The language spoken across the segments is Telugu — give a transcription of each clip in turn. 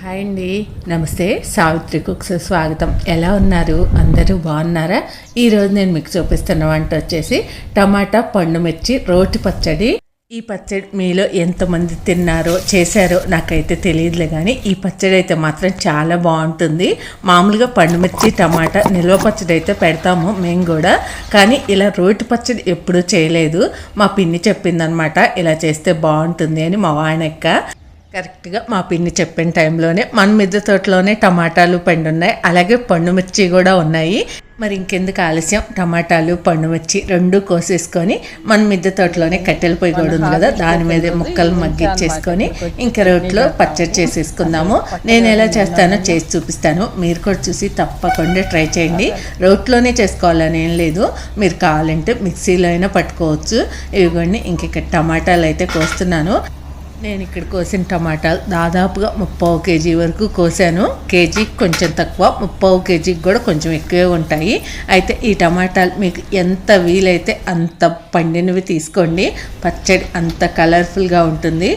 హాయ్ అండి. నమస్తే సావిత్రి కుక్స్ స్వాగతం. ఎలా ఉన్నారు? అందరూ బాగున్నారా? ఈరోజు నేను మీకు చూపిస్తున్న వంట వచ్చేసి టమాటా పండు మిర్చి రోటి పచ్చడి. ఈ పచ్చడి మీలో ఎంతమంది తిన్నారో చేశారో నాకైతే తెలియదులే కానీ ఈ పచ్చడి అయితే మాత్రం చాలా బాగుంటుంది. మామూలుగా పండు మిర్చి టమాటా నిల్వ పచ్చడి అయితే పెడతాము మేము కూడా. కానీ ఇలా రోటి పచ్చడి ఎప్పుడూ చేయలేదు. మా పిన్ని చెప్పిందనమాట ఇలా చేస్తే బాగుంటుంది అని మా వాయనక్క. కరెక్ట్గా మా పిన్ని చెప్పిన టైంలోనే మన మిద్దె తోటలోనే టమాటాలు పండు ఉన్నాయి అలాగే పండు మిర్చి కూడా ఉన్నాయి. మరి ఇంకెందుకు ఆలస్యం? టమాటాలు పండు మిర్చి రెండు కోసేసుకొని మన మిద్దె తోటలోనే కట్టెల పొయ్యి కూడా ఉంది కదా దాని మీద ముక్కలు మగ్గిచ్చేసుకొని ఇంకా రోట్లో పచ్చడి చేసేసుకుందాము. నేను ఎలా చేస్తానో చేసి చూపిస్తాను. మీరు కూడా చూసి తప్పకుండా ట్రై చేయండి. రోట్లోనే చేసుకోవాలని ఏం లేదు. మీరు కావాలంటే మిక్సీలో అయినా పట్టుకోవచ్చు. ఇవిగోండి ఇంక ఇక్కడ టమాటాలు అయితే కోస్తున్నాను. నేను ఇక్కడ కోసిన టమాటాలు దాదాపుగా ముప్పావు కేజీ వరకు కోసాను. కేజీకి కొంచెం తక్కువ ముప్పావు కేజీకి కూడా కొంచెం ఎక్కువే ఉంటాయి. అయితే ఈ టమాటాలు మీకు ఎంత వీలైతే అంత పండినవి తీసుకోండి. పచ్చడి అంత కలర్ఫుల్గా ఉంటుంది.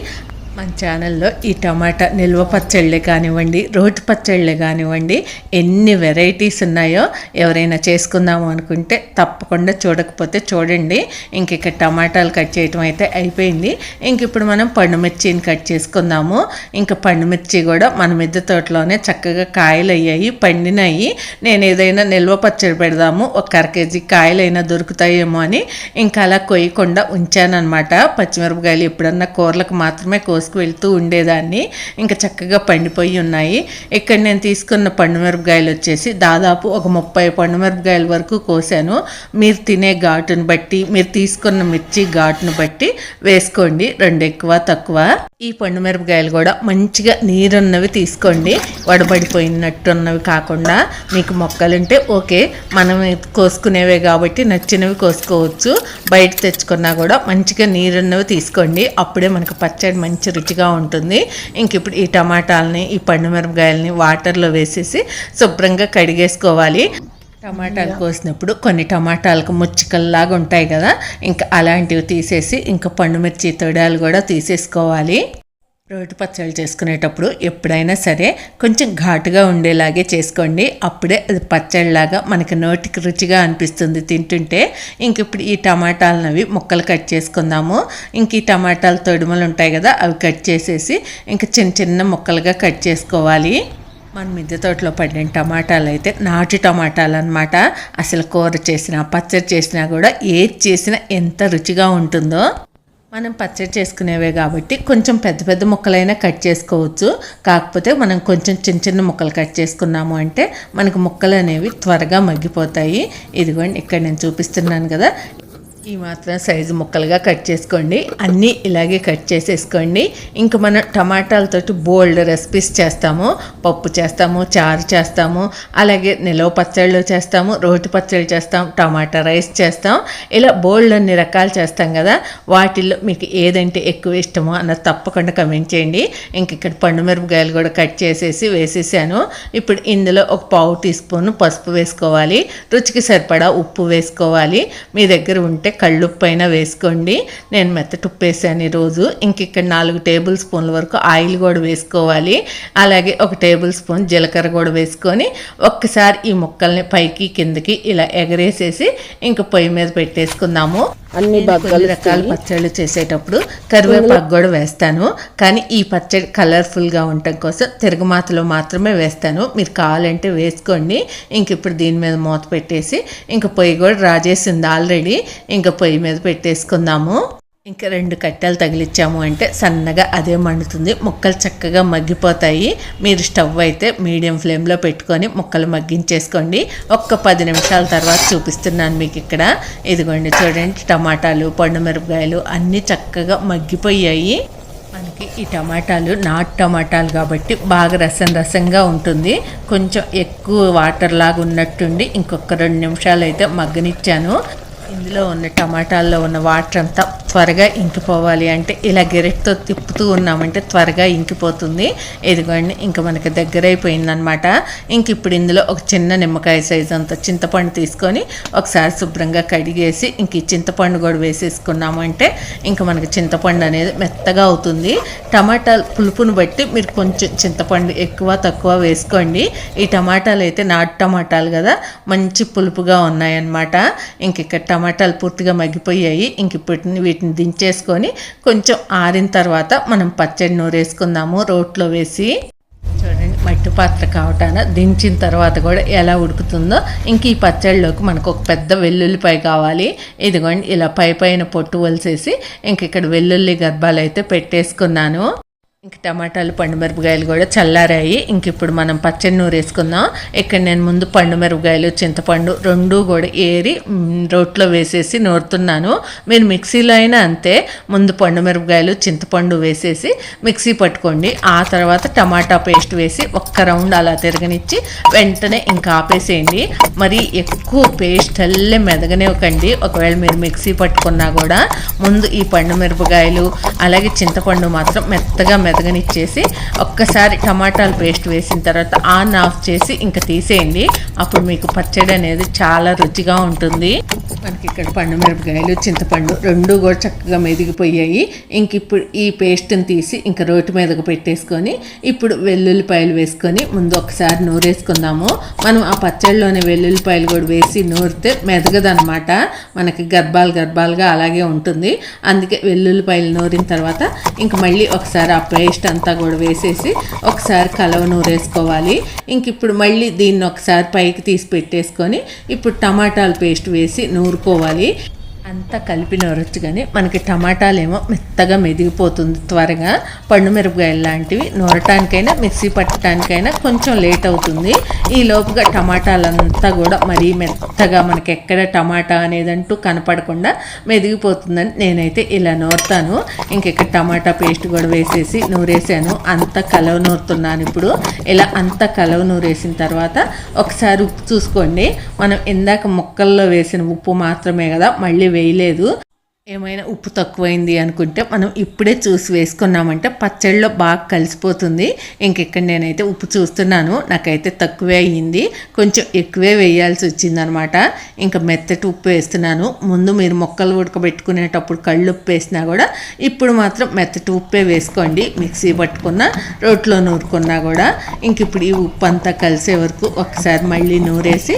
మన ఛానల్లో ఈ టమాటా నిల్వ పచ్చళ్ళే కానివ్వండి రోటి పచ్చళ్ళే కానివ్వండి ఎన్ని వెరైటీస్ ఉన్నాయో ఎవరైనా చేసుకుందాము అనుకుంటే తప్పకుండా చూడకపోతే చూడండి. ఇంక ఇక్కడ టమాటాలు కట్ చేయటం అయితే అయిపోయింది. ఇంక ఇప్పుడు మనం పండుమిర్చిని కట్ చేసుకుందాము. ఇంకా పండుమిర్చి కూడా మన మిద్దె తోటలోనే చక్కగా కాయలు అయ్యాయి పండినాయి. నేను ఏదైనా నిల్వ పచ్చడి పెడదాము ఒక అర కేజీ కాయలైనా దొరుకుతాయేమో అని ఇంకా అలా కొయ్యకుండా ఉంచానన్నమాట. పచ్చిమిరపకాయలు ఎప్పుడన్నా కూరలకు మాత్రమే కోసి కోసుకు వెళ్తూ ఉండేదాన్ని. ఇంకా చక్కగా పండిపోయి ఉన్నాయి. ఇక్కడ నేను తీసుకున్న పండుమిరపకాయలు వచ్చేసి దాదాపు ఒక ముప్పై పండుమిరపకాయల వరకు కోసాను. మీరు తినే ఘాటును బట్టి మీరు తీసుకున్న మిర్చి ఘాటును బట్టి వేసుకోండి. రెండు ఎక్కువ తక్కువ. ఈ పండుమిరపకాయలు కూడా మంచిగా నీరున్నవి తీసుకోండి. వడబడిపోయినట్టున్నవి కాకుండా మీకు మొక్కలుంటే ఓకే. మనం కోసుకునేవే కాబట్టి నచ్చినవి కోసుకోవచ్చు. బయట తెచ్చుకున్నా కూడా మంచిగా నీరున్నవి తీసుకోండి. అప్పుడే మనకు పచ్చడి మంచి రుచిగా ఉంటుంది. ఇంక ఇప్పుడు ఈ టమాటాలని ఈ పండుమిరపకాయలని వాటర్లో వేసేసి శుభ్రంగా కడిగేసుకోవాలి. టమాటాలు కోసినప్పుడు కొన్ని టమాటాలకు ముచ్చికల్లాగా ఉంటాయి కదా. ఇంకా అలాంటివి తీసేసి ఇంకా పండుమిర్చి తొడాలు కూడా తీసేసుకోవాలి. రోటి పచ్చళ్ళు చేసుకునేటప్పుడు ఎప్పుడైనా సరే కొంచెం ఘాటుగా ఉండేలాగే చేసుకోండి. అప్పుడే అది పచ్చడిలాగా మనకి నోటికి రుచిగా అనిపిస్తుంది. తింటుంటే ఇంక ఇప్పుడు ఈ టమాటాలనవి ముక్కలు కట్ చేసుకుందాము. ఇంక ఈ టమాటాల తొడుమలు ఉంటాయి కదా అవి కట్ చేసేసి ఇంక చిన్న చిన్న ముక్కలుగా కట్ చేసుకోవాలి. మన మిద్దె తోటలో పడిన టమాటాలు అయితే నాటు టమాటాలు అనమాట అసలు కూర చేసినా పచ్చడి చేసినా కూడా ఏది చేసినా ఎంత రుచిగా ఉంటుందో. మనం పచ్చడి చేసుకునేవే కాబట్టి కొంచెం పెద్ద పెద్ద ముక్కలైనా కట్ చేసుకోవచ్చు. కాకపోతే మనం కొంచెం చిన్న చిన్న ముక్కలు కట్ చేసుకున్నాము అంటే మనకు ముక్కలు అనేవి త్వరగా మగ్గిపోతాయి. ఇదిగోండి ఇక్కడ నేను చూపిస్తున్నాను కదా. ఈ మాత్రం సైజు ముక్కలుగా కట్ చేసుకోండి. అన్నీ ఇలాగే కట్ చేసేసుకోండి. ఇంకా మనం టమాటాలతోటి బోల్డ్ రెసిపీస్ చేస్తాము. పప్పు చేస్తాము చారు చేస్తాము అలాగే నిలవ పచ్చళ్ళు చేస్తాము రోటి పచ్చళ్ళు చేస్తాం టమాటా రైస్ చేస్తాం. ఇలా బోల్డ్ అన్ని రకాలు చేస్తాం కదా. వాటిల్లో మీకు ఏదంటే ఎక్కువ ఇష్టమో అన్నది తప్పకుండా కమెంట్ చేయండి. ఇంక ఇక్కడ పండు మిరపకాయలు కూడా కట్ చేసేసి వేసేసాను. ఇప్పుడు ఇందులో ఒక పావు టీ స్పూన్ పసుపు వేసుకోవాలి. రుచికి సరిపడా ఉప్పు వేసుకోవాలి. మీ దగ్గర ఉంటే కళ్ళుప్పు అయినా వేసుకోండి. నేను మెత్తటి ఉప్పు వేసాను ఈరోజు. ఇంక ఇక్కడ నాలుగు టేబుల్ స్పూన్ల వరకు ఆయిల్ కూడా వేసుకోవాలి. అలాగే ఒక టేబుల్ స్పూన్ జీలకర్ర కూడా వేసుకొని ఒక్కసారి ఈ ముక్కల్ని పైకి కిందకి ఇలా ఎగరేసేసి ఇంక పొయ్యి మీద పెట్టేసుకుందాము. అన్ని కొన్ని రకాల పచ్చళ్ళు చేసేటప్పుడు కరివేపాకు కూడా వేస్తాను. కానీ ఈ పచ్చడి కలర్ఫుల్గా ఉండటం కోసం తిరగమాతలో మాత్రమే వేస్తాను. మీరు కావాలంటే వేసుకోండి. ఇంక ఇప్పుడు దీని మీద మూత పెట్టేసి ఇంక పొయ్యి కూడా రాజేసింది ఆల్రెడీ. ఇంకా పొయ్యి మీద పెట్టేసుకుందాము. ఇంకా రెండు కట్టెలు తగిలిచ్చాము అంటే సన్నగా అదే మండుతుంది. ముక్కలు చక్కగా మగ్గిపోతాయి. మీరు స్టవ్ అయితే మీడియం ఫ్లేమ్లో పెట్టుకొని ముక్కలు మగ్గించేసుకోండి. ఒక్క పది నిమిషాల తర్వాత చూపిస్తున్నాను మీకు ఇక్కడ. ఇదిగోండి చూడండి టమాటాలు పండు మిరపకాయలు అన్నీ చక్కగా మగ్గిపోయాయి. మనకి ఈ టమాటాలు నాటు టమాటాలు కాబట్టి బాగా రసం రసంగా ఉంటుంది. కొంచెం ఎక్కువ వాటర్ లాగా ఉన్నట్టుండి ఇంకొక రెండు నిమిషాలు అయితే మగ్గనిచ్చాను. ఇందులో ఉన్న టమాటాల్లో ఉన్న వాటర్ అంతా త్వరగా ఇంకిపోవాలి అంటే ఇలా గెరెట్తో తిప్పుతూ ఉన్నామంటే త్వరగా ఇంకిపోతుంది. ఇదిగోండి ఇంకా మనకి దగ్గర అయిపోయిందనమాట ఇంక ఇప్పుడు ఇందులో ఒక చిన్న నిమ్మకాయ సైజ్ అంత చింతపండు తీసుకొని ఒకసారి శుభ్రంగా కడిగేసి ఇంక ఈ చింతపండు కూడా వేసేసుకున్నామంటే ఇంకా మనకి చింతపండు అనేది మెత్తగా అవుతుంది. టమాటాలు పులుపును బట్టి మీరు కొంచెం చింతపండు ఎక్కువ తక్కువ వేసుకోండి. ఈ టమాటాలు అయితే నాటు టమాటాలు కదా మంచి పులుపుగా ఉన్నాయన్నమాట. ఇంక ఇక్కడ టమాటాలు పూర్తిగా మగ్గిపోయాయి. ఇంక ఇప్పుడు వీటిని దించేసుకొని కొంచెం ఆరిన తర్వాత మనం పచ్చడి నూరేసుకుందాము రోట్లో వేసి. చూడండి మట్టి పాత్ర కావటాన దించిన తర్వాత కూడా ఎలా ఉడుకుతుందో ఇంక ఈ పచ్చడిలోకి మనకు ఒక పెద్ద వెల్లుల్లిపాయ కావాలి. ఇదిగోండి ఇలా పై పైన పొట్టు వలిసేసి ఇంక ఇక్కడ వెల్లుల్లి గర్భాలు అయితే పెట్టేసుకున్నాను. ఇంక టమాటాలు పండు మిరపకాయలు కూడా చల్లారాయి. ఇంక ఇప్పుడు మనం పచ్చడి నూరు వేసుకుందాం ఇక్కడ నేను ముందు పండు మిరపకాయలు చింతపండు రెండు కూడా ఏరి రోట్లో వేసేసి నూరుతున్నాను. మీరు మిక్సీలో అయినా అంతే. ముందు పండు మిరపకాయలు చింతపండు వేసేసి మిక్సీ పట్టుకోండి. ఆ తర్వాత టమాటా పేస్ట్ వేసి ఒక్క రౌండ్ అలా తిరగనిచ్చి వెంటనే ఇంకా ఆపేసేయండి. మరి ఎక్కువ పేస్ట్ అల్లే మెదగనివ్వకండి. ఒకవేళ మీరు మిక్సీ పట్టుకున్నా కూడా ముందు ఈ పండు మిరపకాయలు అలాగే చింతపండు మాత్రం మెత్తగా మెదగనిచ్చేసి ఒక్కసారి టమాటాలు పేస్ట్ వేసిన తర్వాత ఆన్ ఆఫ్ చేసి ఇంకా తీసేయండి. అప్పుడు మీకు పచ్చడి అనేది చాలా రుచిగా ఉంటుంది. మనకి ఇక్కడ పండు మిరపకాయలు చింతపండు రెండు కూడా చక్కగా మెదిగిపోయాయి. ఇంక ఇప్పుడు ఈ పేస్ట్ని తీసి ఇంకా రోటి మీదకు పెట్టేసుకొని ఇప్పుడు వెల్లుల్లిపాయలు వేసుకొని ముందు ఒకసారి నూరేసుకుందాము. మనం ఆ పచ్చడిలోనే వెల్లుల్లిపాయలు కూడా వేసి నూరితే మెదగదనమాట మనకి గర్భాలు గర్భాలుగా అలాగే ఉంటుంది. అందుకే వెల్లుల్లిపాయలు నూరిన తర్వాత ఇంక మళ్ళీ ఒకసారి ఆ పేస్ట్ అంతా కూడా వేసేసి ఒకసారి కలవ నూరేసుకోవాలి. ఇంక ఇప్పుడు మళ్ళీ దీన్ని ఒకసారి పై పైకి తీసి పెట్టేసుకొని ఇప్పుడు టమాటాల పేస్ట్ వేసి నూరుకోవాలి. అంతా కలిపి నూరొచ్చు కానీ మనకి టమాటాలు ఏమో మెత్తగా మెదిగిపోతుంది త్వరగా. పండు మిరపకాయలు లాంటివి నూరటానికైనా మిక్సీ పట్టడానికైనా కొంచెం లేట్ అవుతుంది. ఈ లోపుగా టమాటాలంతా కూడా మరీ మెత్తగా మనకి ఎక్కడ టమాటా అనేదంటూ కనపడకుండా మెదిగిపోతుందని నేనైతే ఇలా నూరుతాను. ఇంకెక్కడ టమాటా పేస్ట్ కూడా వేసేసి నూరేసాను. అంత కలవ నూరుతున్నాను ఇప్పుడు. ఇలా అంత కలవ నూరేసిన తర్వాత ఒకసారి ఉప్పు చూసుకోండి. మనం ఇందాక ముక్కల్లో వేసిన ఉప్పు మాత్రమే కదా మళ్ళీ వేయలేదు. ఏమైనా ఉప్పు తక్కువైంది అనుకుంటే మనం ఇప్పుడే చూసి వేసుకున్నామంటే పచ్చడిలో బాగా కలిసిపోతుంది. ఇంకెక్కడ నేనైతే ఉప్పు చూస్తున్నాను నాకైతే తక్కువే అయ్యింది. కొంచెం ఎక్కువే వేయాల్సి వచ్చిందనమాట. ఇంకా మెత్తటి ఉప్పు వేస్తున్నాను. ముందు మీరు మొక్కలు ఉడకబెట్టుకునేటప్పుడు కళ్ళు ఉప్పు వేసినా కూడా ఇప్పుడు మాత్రం మెత్తటి ఉప్పే వేసుకోండి. మిక్సీ పట్టుకున్న రోట్లో నూరుకున్నా కూడా. ఇంక ఇప్పుడు ఈ ఉప్పు అంతా కలిసే వరకు ఒకసారి మళ్ళీ నూరేసి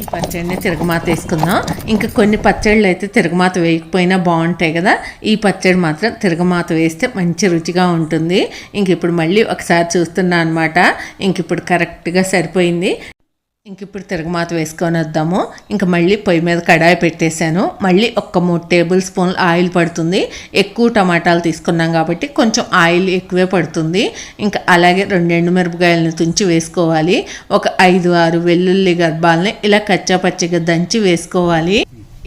ఈ పచ్చడిని తిరగమాత వేసుకుందాం. ఇంకా కొన్ని పచ్చళ్ళు అయితే తిరగమాత వేయకపోయినా బాగుంటాయి కదా ఈ పచ్చడి మాత్రం తిరగమాత వేస్తే మంచి రుచిగా ఉంటుంది. ఇంక ఇప్పుడు మళ్ళీ ఒకసారి చూస్తున్నా అనమాట ఇంక ఇప్పుడు కరెక్ట్గా సరిపోయింది. ఇంక ఇప్పుడు తిరగమాత వేసుకొని వద్దాము. ఇంక మళ్ళీ పొయ్యి మీద కడాయి పెట్టేశాను. మళ్ళీ ఒక్క మూడు టేబుల్ స్పూన్లు ఆయిల్ పడుతుంది. ఎక్కువ టమాటాలు తీసుకున్నాం కాబట్టి కొంచెం ఆయిల్ ఎక్కువే పడుతుంది. ఇంకా అలాగే రెండు ఎండు మిరపకాయలను తుంచి వేసుకోవాలి. ఒక ఐదు ఆరు వెల్లుల్లి గర్భాలని ఇలా కచ్చా పచ్చిగా దంచి వేసుకోవాలి.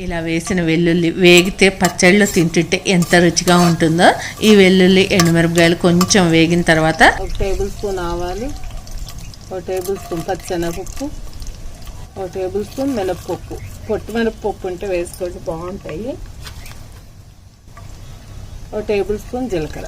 ఇలా వేసిన వెల్లుల్లి వేగితే పచ్చళ్ళు తింటుంటే ఎంత రుచిగా ఉంటుందో ఈ వెల్లుల్లి ఎండుమిరపకాయలు కొంచెం వేగిన తర్వాత ఒక టేబుల్ స్పూన్ ఆవాలు ఒక టేబుల్ స్పూన్ పచ్చెనగపప్పు ఒక టేబుల్ స్పూన్ మినప్పప్పు. పొట్టు మినప్పప్పు ఉంటే వేసుకోవచ్చు బాగుంటాయి. ఒక టేబుల్ స్పూన్ జీలకర్ర.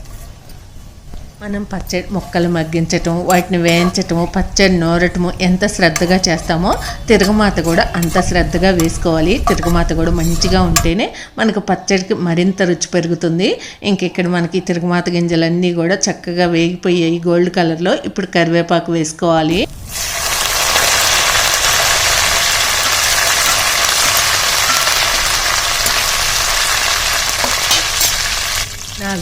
మనం పచ్చడి మొక్కలు మగ్గించటం వాటిని వేయించటము పచ్చడి నూరటము ఎంత శ్రద్ధగా చేస్తామో తిరగమాత కూడా అంత శ్రద్ధగా వేసుకోవాలి. తిరగమాత కూడా మంచిగా ఉంటేనే మనకు పచ్చడికి మరింత రుచి పెరుగుతుంది. ఇంకెక్కడ మనకి ఈ తిరగమాత గింజలన్నీ కూడా చక్కగా వేగిపోయాయి గోల్డ్ కలర్లో ఇప్పుడు కరివేపాకు వేసుకోవాలి.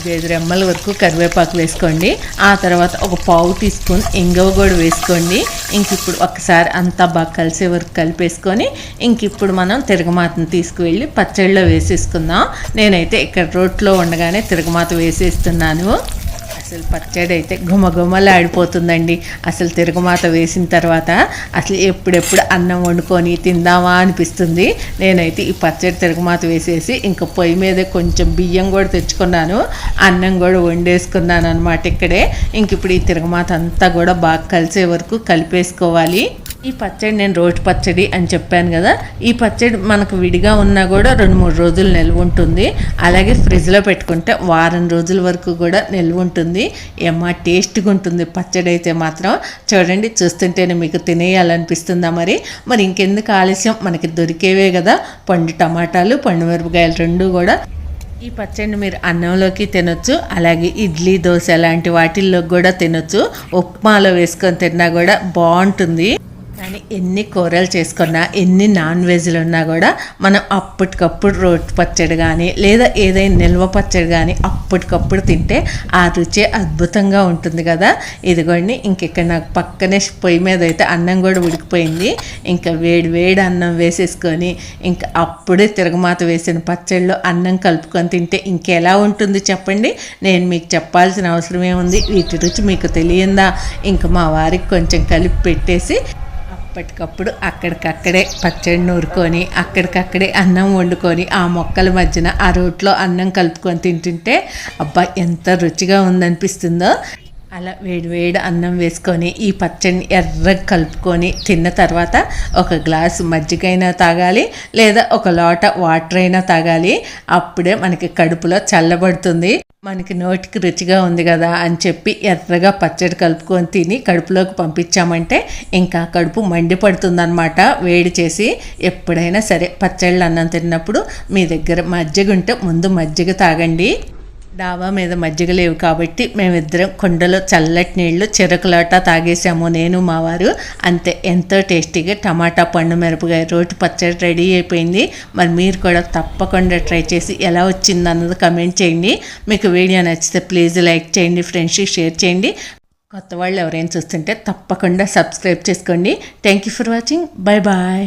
నాలుగైదు రెమ్మల వరకు కరివేపాకు వేసుకోండి. ఆ తర్వాత ఒక పావు టీ స్పూన్ ఇంగవ కూడా వేసుకోండి. ఇంక ఇప్పుడు ఒకసారి అంతా బాగా కలిసే వరకు కలిపేసుకొని ఇంక ఇప్పుడు మనం తిరగమాతను తీసుకువెళ్ళి పచ్చళ్ళలో వేసేసుకుందాం. నేనైతే ఇక్కడ రోట్లో ఉండగానే తిరగమాత వేసేస్తున్నాను. అసలు పచ్చడి అయితే ఘుమఘుమలాడిపోతుందండి. అసలు తిరగమాత వేసిన తర్వాత అసలు ఎప్పుడెప్పుడు అన్నం వండుకొని తిందామా అనిపిస్తుంది. నేనైతే ఈ పచ్చడి తిరగమాత వేసేసి ఇంకా పొయ్యి మీద కొంచెం బియ్యం కూడా తెచ్చుకున్నాను. అన్నం కూడా వండేసుకున్నాను అనమాట ఇక్కడే. ఇంక ఇప్పుడు ఈ తిరగమాత అంతా కూడా బాగా కలిసే వరకు కలిపేసుకోవాలి. ఈ పచ్చడి నేను రోజు పచ్చడి అని చెప్పాను కదా ఈ పచ్చడి మనకు విడిగా ఉన్నా కూడా రెండు మూడు రోజులు నిల్వ ఉంటుంది. అలాగే ఫ్రిడ్జ్లో పెట్టుకుంటే వారం రోజుల వరకు కూడా నిల్వ ఉంటుంది. ఏమా టేస్ట్గా ఉంటుంది పచ్చడి అయితే మాత్రం. చూడండి చూస్తుంటేనే మీకు తినేయాలనిపిస్తుందా మరి? మరి ఇంకెందుకు ఆలస్యం? మనకి దొరికేవే కదా పండు టమాటాలు పండు మిరపకాయలు రెండు కూడా. ఈ పచ్చడిని మీరు అన్నంలోకి తినొచ్చు అలాగే ఇడ్లీ దోశ లాంటి వాటిల్లో కూడా తినొచ్చు. ఉప్మాలో వేసుకొని తిన్నా కూడా బాగుంటుంది. కానీ ఎన్ని కూరలు చేసుకున్నా ఎన్ని నాన్ వెజ్లు ఉన్నా కూడా మనం అప్పటికప్పుడు రోటి పచ్చడి కానీ లేదా ఏదైనా నిల్వ పచ్చడి కానీ అప్పటికప్పుడు తింటే ఆ రుచి అద్భుతంగా ఉంటుంది కదా. ఇదిగోండి ఇంకెక్కడ నాకు పక్కనే పొయ్యి మీద అయితే అన్నం కూడా ఉడికిపోయింది. ఇంకా వేడి వేడి అన్నం వేసేసుకొని ఇంకా అప్పుడే తిరగమాత వేసిన పచ్చడిలో అన్నం కలుపుకొని తింటే ఇంకెలా ఉంటుంది చెప్పండి. నేను మీకు చెప్పాల్సిన అవసరం ఏముంది వీటి రుచి మీకు తెలియందా? ఇంకా మా వారికి కొంచెం కలిపి పెట్టేసి అప్పటికప్పుడు అక్కడికక్కడే పచ్చడి నూరుకొని అక్కడికక్కడే అన్నం వండుకొని ఆ మొక్కల మధ్యన ఆ రోట్లో అన్నం కలుపుకొని తింటుంటే అబ్బా ఎంత రుచిగా ఉందనిపిస్తుందో. అలా వేడివేడి అన్నం వేసుకొని ఈ పచ్చడిని ఎర్రగా కలుపుకొని తిన్న తర్వాత ఒక గ్లాసు మజ్జిగైనా తాగాలి లేదా ఒక లోట వాటర్ అయినా తాగాలి. అప్పుడే మనకి కడుపులో చల్లబడుతుంది. మనకి నోటికి రుచిగా ఉంది కదా అని చెప్పి ఎర్రగా పచ్చడి కలుపుకొని తిని కడుపులోకి పంపించామంటే ఇంకా కడుపు మండిపడుతుందన్నమాట. వేడి చేసి ఎప్పుడైనా సరే పచ్చళ్ళు అన్నం తిన్నప్పుడు మీ దగ్గర మజ్జిగ ఉంటే ముందు మజ్జిగ తాగండి. డాబా మీద మజ్జిగ లేవు కాబట్టి మేమిద్దరం కుండలో చల్లటి నీళ్ళు చెరకులాట తాగేసాము నేను మా వారు అంతే. ఎంతో టేస్టీగా టమాటా పండు మిరపకాయ రోటి పచ్చడి రెడీ అయిపోయింది. మరి మీరు కూడా తప్పకుండా ట్రై చేసి ఎలా వచ్చింది అన్నది కమెంట్ చేయండి. మీకు వీడియో నచ్చితే ప్లీజ్ లైక్ చేయండి ఫ్రెండ్స్కి షేర్ చేయండి. కొత్త వాళ్ళు ఎవరైనా చూస్తుంటే తప్పకుండా సబ్స్క్రైబ్ చేసుకోండి. Thank you for watching. Bye bye.